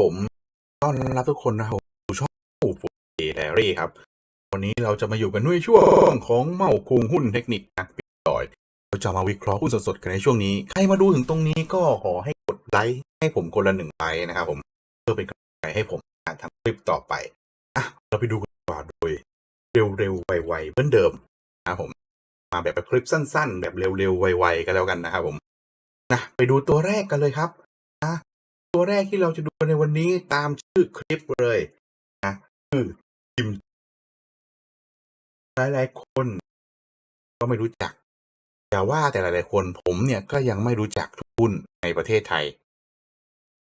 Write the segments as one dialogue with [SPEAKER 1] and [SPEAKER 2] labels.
[SPEAKER 1] ผมต้อนรับทุกคนนะครับสู่ช่องปู่ฟูเอแดรี่ครับ วันนี้เราจะมาอยู่กันด้วยช่วงของเมาคุงหุ้นเทคนิคนักปิดต่อย เราจะมาวิเคราะห์หุ้นสดๆกันในช่วงนี้ ใครมาดูถึงตรงนี้ก็ขอให้กดไลค์ให้ผมคนละหนึ่งไลค์นะครับผมเพื่อเป็นกำลังใจให้ผมการทำคลิปต่อไปอะเราไปดูกันดีกว่าโดยเร็วๆไวๆเหมือนเดิมนะครับผมมาแบบคลิปสั้น ๆ แบบเร็วๆไวๆกันแล้วกันนะครับผมนะไปดูตัวแรกกันเลยครับ ตัวแรกที่เราจะดูในวันนี้ตามชื่อคลิปเลยนะคือจิมหลายๆคนก็ไม่รู้จักแต่ว่าแต่หลาย ๆ คนผมเนี่ยก็ยังไม่รู้จักทุกหุ้นในประเทศไทย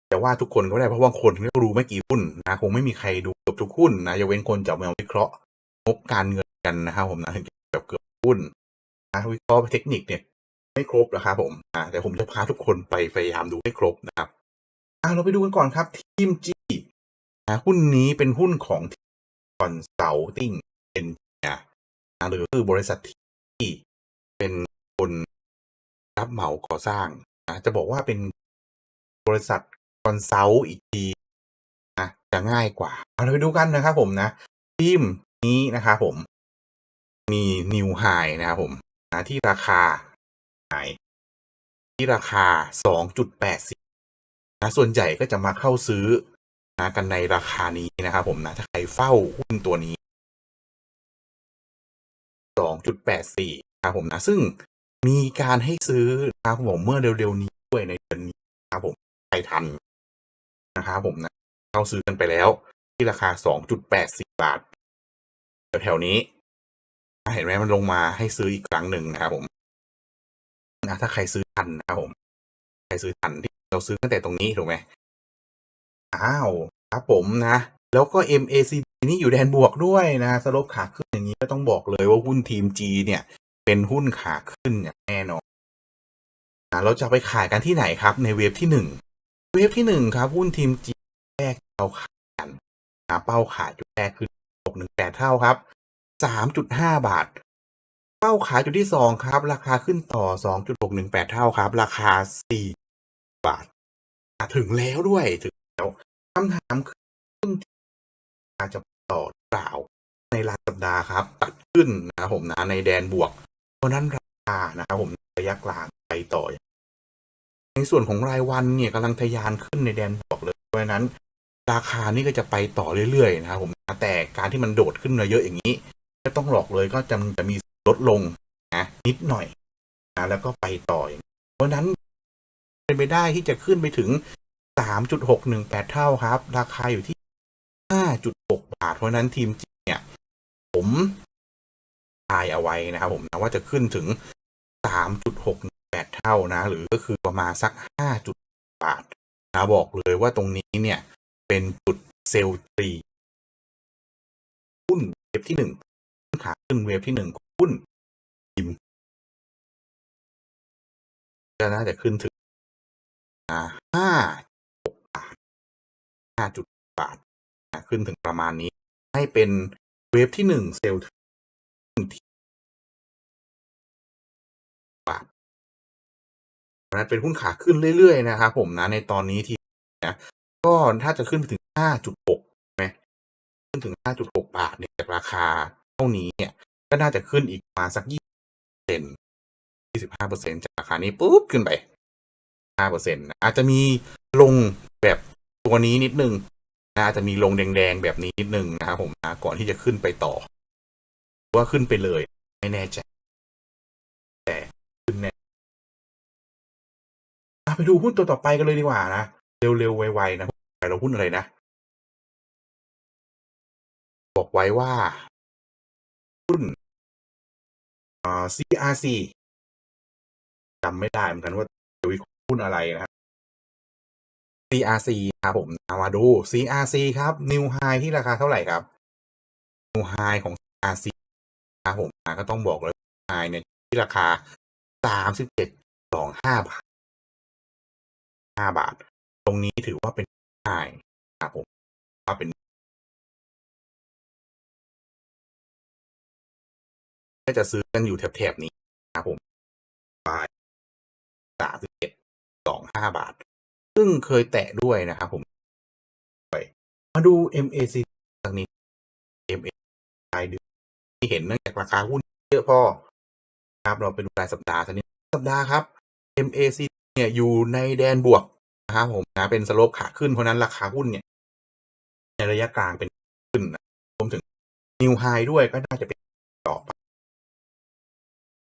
[SPEAKER 1] แต่ว่าทุกคนก็ได้เพราะว่าคนก็รู้ไม่กี่หุ้นนะคงไม่มีใครดูเกือบทุกหุ้นนะยกเว้นคนจะมาวิเคราะห์งบการเงินกันนะครับผมนะถึงจะแบเกือบหุ้นนะวิเคราะห์เทคนิคเนี่ย ไม่ครบนะครับผมอ่าแต่ผมจะพาทุกคนไปพยายามดูให้ครบนะครับ อ่าเราไปดูกันก่อนครับ ทีมจีนะหุ้นนี้เป็นหุ้นของคอนซัลทิงเอ็นนะหรือคือบริษัทที่เป็นคนรับเหมาก่อสร้างนะจะบอกว่าเป็นบริษัทคอนซัลอีกทีนะจะง่ายกว่า เอาเราไปดูกันนะครับผมนะทีมนี้นะครับผม มีนิวไฮนะครับผมนะที่ราคาไฮที่ราคา 2.84 นะส่วนใหญ่ก็จะมาเข้าซื้อนะกันในราคานี้นะครับผมนะถ้าใครเฝ้าหุ้นตัวนี้2.84ครับผมนะซึ่งมีการให้ซื้อนะครับผมเมื่อเร็วๆนี้ด้วยในเดือนนี้นะครับผมใครทันนะครับผมนะเข้าซื้อกันไปแล้ว ที่ราคา2.84บาทแถวๆนี้เห็นไหมมันลงมาให้ซื้ออีกครั้งหนึ่งนะครับผมนะถ้าใครซื้อทันนะครับผม ใครซื้อทันที่ เราซื้อตั้งแต่ตรงนี้ถูกไหมอ้าวครับผมนะ แล้วก็ MACD นี่อยู่แดนบวกด้วยนะสลบขาขึ้นอย่างนี้ก็ต้องบอกเลยว่าหุ้นทีม G เนี่ย เป็นหุ้นขาขึ้นอย่างแน่นอนนะเราจะไปขายกันที่ไหนครับ ในเวฟที่หนึ่งเวฟที่หนึ่งครับหุ้นทีม G แรกเราขายกันนะเป้าขายจุดแรกคือตกหนึ่งแปดเท่าครับสามจุดห้าบาท เป้าขายจุดที่สองครับ ราคาขึ้นต่อสองจุดหกหนึ่งแปดเท่าครับ ราคาสี่ บาทถึงแล้วด้วยถึงแล้วคำถามคือต้นที่อาจจะต่อเปล่าในรายสัปดาห์ครับ ตัดขึ้นนะครับผมนะในแดนบวก เพราะนั้นราคานะครับผมระยะกลางไปต่อ ในส่วนของรายวันเนี่ยกำลังทะยานขึ้นในแดนบวกเลยเพราะนั้น ราคานี่ก็จะไปต่อเรื่อยๆนะครับผมแต่การที่มันโดดขึ้นมาเยอะอย่างนี้ไม่ต้องหลอกเลยก็จะจะมีลดลงนะนิดหน่อยนะแล้วก็ไปต่ออเพราะนั้น เป็นไปได้ที่จะขึ้นไปถึง 3.618 เท่าครับ ราคาอยู่ที่ 5.6 บาท เพราะนั้นทีมจีเนี่ย ผมทายเอาไว้นะครับผมนะว่าจะขึ้นถึง 3.618 เท่านะ หรือก็คือประมาณสัก 5. บาทนะบอกเลยว่าตรงนี้เนี่ย เป็นจุดเซลล์ตรีหุ้นเวฟที่หนึ่งขาขึ้นเวฟที่หนึ่งหุ้นยิมก็น่าจะขึ้นถึง ห้าหกบาทห้าจุดบาทนะขึ้นถึงประมาณนี้ ให้เป็นเวฟที่หนึ่งเซลล์บาทนั้นเป็นหุ้นขาขึ้นเรื่อยๆ นะครับผมนะในตอนนี้ที่นะก็ถ้าจะขึ้นไปถึง 5.6ไหมขึ้นถึง 5.6 บาทเนี่ยจากราคาเท่านี้เนี่ย ก็น่าจะขึ้นอีกประมาณสัก 20เซน25เปอร์เซ็นจากราคานี้ปุ๊บขึ้นไป 5เปอร์เซ็นอาจจะมีลงแบบตัวนี้นิดนึงนะอาจจะมีลงแดงๆแบบนี้นิดนึงนะครับผมนะก่อนที่จะขึ้นไปต่อ ว่าขึ้นไปเลย ไม่แน่ใจแต่ขึ้นแน่ไปดูหุ้นตัวต่อไปกันเลยดีกว่านะ เร็วๆไวๆนะไปเราหุ้นอะไรนะ บอกไว้ว่าหุ้นอ่า CRC จำไม่ได้เหมือนกันว่า หุ้นอะไรนะครับ CRC ครับผมมาดู CRC ครับ New High ที่ราคาเท่าไหร่ครับ New High ของ CRC ครับผมก็ต้องบอกเลย High เนี่ยที่ราคา37.25บาท5บาท ตรงนี้ถือว่าเป็น High ครับผมว่าเป็นก็จะซื้อกันอยู่แถบๆนี้นะครับผมปลายสามสิบเอ็ด สองห้าบาท ซึ่งเคยแตะด้วยนะครับผมมาดู MACD สักนิด MA รายเดือนที่เห็นเนื่องจากราคาหุ้นเยอะพอครับเราไปดูรายสัปดาห์สักนิดสัปดาห์ครับ MACD เนี่ยอยู่ในแดนบวกนะครับผมนะเป็นสโลปขาขึ้นเพราะนั้นราคาหุ้นเนี่ย ในระยะกลางเป็นขึ้นรวมถึงนิวไฮด้วยก็น่าจะเป็นต่อไป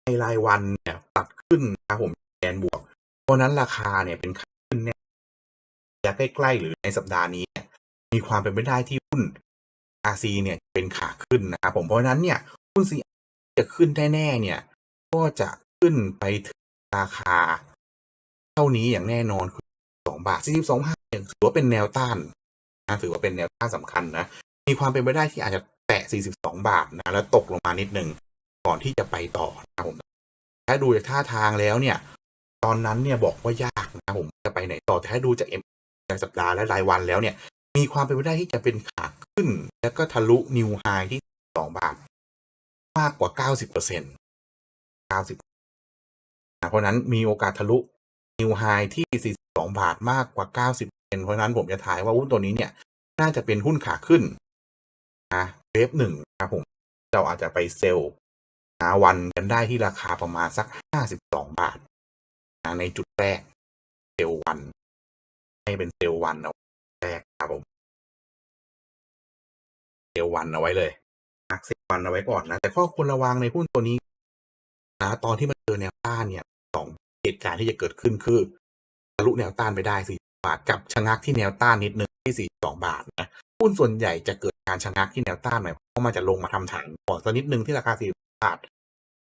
[SPEAKER 1] ในรายวันเนี่ยปรับขึ้นนะครับผมแดนบวก ราะนั้นราคาเนี่ยเป็นขึ้นเนี่ยระยะใกล้ๆหรือในสัปดาห์นี้มีความเป็นไปได้ที่หุ้น RC เนี่ยเป็นขาขึ้นนะครับผมเพราะนั้นเนี่ยหุ้น C จะขึ้นแน่ๆเนี่ย ก็จะขึ้นไปถึงราคา เท่านี้อย่างแน่นอนคือสองบาทสี่สิบสองบาถือว่าเป็นแนวต้านนะถือว่าเป็นแนวต้านสำคัญนะมีความเป็นไปได้ที่อาจจะแตะ42บาทนะแล้วตกลงมานิดนึงก่อนที่จะไปต่อนะผมถ้าดูจากท่าทางแล้วเนี่ย ตอนนั้นเนี่ยบอกว่ายากนะครับผมจะไปไหนต่อแต่ถ้าดูจากเอ็มจากสัปดาห์และรายวันแล้วเนี่ย มีความเป็นไปได้ที่จะเป็นขาขึ้น แล้วก็ทะลุนิวไฮที่2บาท มากกว่า90เปอร์เซ็นต์90นะเพราะนั้นมีโอกาสทะลุนิวไฮที่42บาทมากกว่า90เปอร์เซ็นต์เพราะนั้นผมจะถ่ายว่าหุ้นตัวนี้เนี่ย น่าจะเป็นหุ้นขาขึ้นนะเวฟหนึ่งนะผมเราอาจจะไปเซลล์หาวันกันได้ที่ราคาประมาณสัก52บสองบาท ในจุดแรกเซลล์วัน ให้เป็นเซลล์วันเอาแรกครับผมเซลล์วันเอาไว้เลยนักเซลล์วันเอาไว้ก่อนนะ แต่ข้อควรระวังในหุ้นตัวนี้นะตอนที่มันเจอแนวต้านเนี่ยสองเหตุการณ์ที่จะเกิดขึ้นคือทะลุแนวต้านไปได้สี่บาทกับชะงักที่แนวต้านนิดนึงที่สี่สองบาทนะหุ้นส่วนใหญ่จะเกิดการชะงักที่แนวต้านหน่อยเพราะมันจะลงมาทำฐานก่อนสักนิดนึงที่ราคาสี่บาท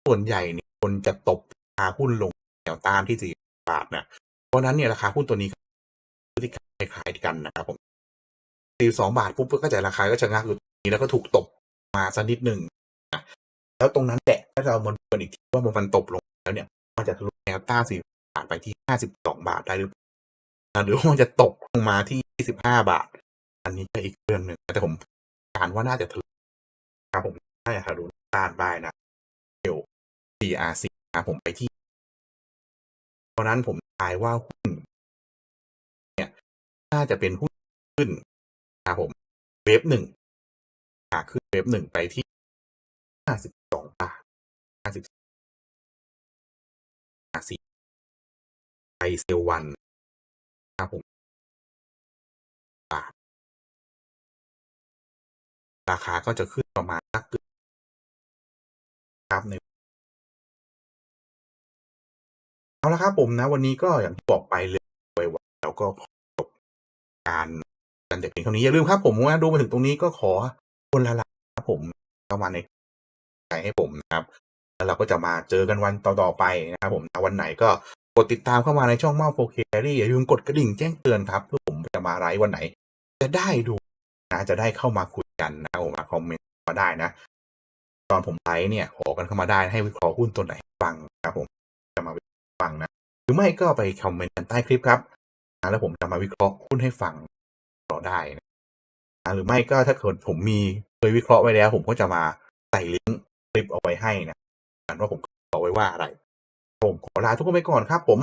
[SPEAKER 1] ส่วนใหญ่เนี่ยคนจะตบราคาหุ้นลง แนวต้านที่สี่บาทนะเพราะนั้นเนี่ยราคาหุ้นตัวนี้พฤติกรรมคล้ายกันนะครับผมสี่สองบาทปุ๊บก็จะราคาก็ชะงักอยู่ตรงนี้แล้วก็ถูกตบมาสักนิดหนึ่งนะแล้วตรงนั้นแหละถ้าเรามาดูกันอีกทีว่ามันตบลงแล้วเนี่ย มันจะทะลุแนวต้านสี่บาทไปที่ห้าสิบสองบาทได้หรือเปล่าหรือว่ามันจะตกลงมาที่ยี่สิบห้าบาท อันนี้ก็อีกเรื่องหนึ่งแต่ผมการว่าน่าจะทะลุครับผมน่าจะทะลุต้านได้นะเดี๋ยว CRC นะผมไปที่ เพราะนั้นผมทายว่าหุ้นเนี่ยน่าจะเป็นหุ้นขึ้นนะผมเวฟหนึ่งขาขึ้นเวฟหนึ่งไปที่ห้าสิบสองบาทห้าสิบสี่ไปเซลวันครับผมบาทราคาก็จะขึ้นประมาณสักเกือบครับใน เอาละครับผมนะ วันนี้ก็อย่างที่บอกไปเลยไวๆแล้วก็จบการกันแต่เพียงเท่านี้อย่าลืมครับ ผมว่าดูมาถึงตรงนี้ก็ขอคนละลค์ครับผมเข้ามาในใจให้ผมนะครับ แล้วเราก็จะมาเจอกันวันต่อๆไปนะครับผมวันไหนก็กดติดตามเข้ามาในช่องมา 4K อย่าลืมกดกระดิ่งแจ้งเตือนครับเพื่อผมจะมาไลฟ์วันไหน จะได้ดูนะจะได้เข้ามาคุยกันนะผมมาคอมเมนต์มาได้นะ ตอนผมไลฟ์เนี่ยขอกันเข้ามาได้ให้วิเคราะห์หุ้นตัวไหนฟังครับผม รือไม่ก็ไปคอมเมนต์ใต้คลิปครับนะแล้วผมจะมาวิเคราะห์หุ้นให้ฟังต่อได้นะหรือไม่ก็ถ้าเกิดผมมีเคยวิเคราะห์ไว้แล้ว ผมก็จะมาใส่ลิงก์คลิปเอาไว้ให้นะกันว่าผมบอกไว้ว่าอะไร ผมขอลาทุกคนไปก่อนครับผม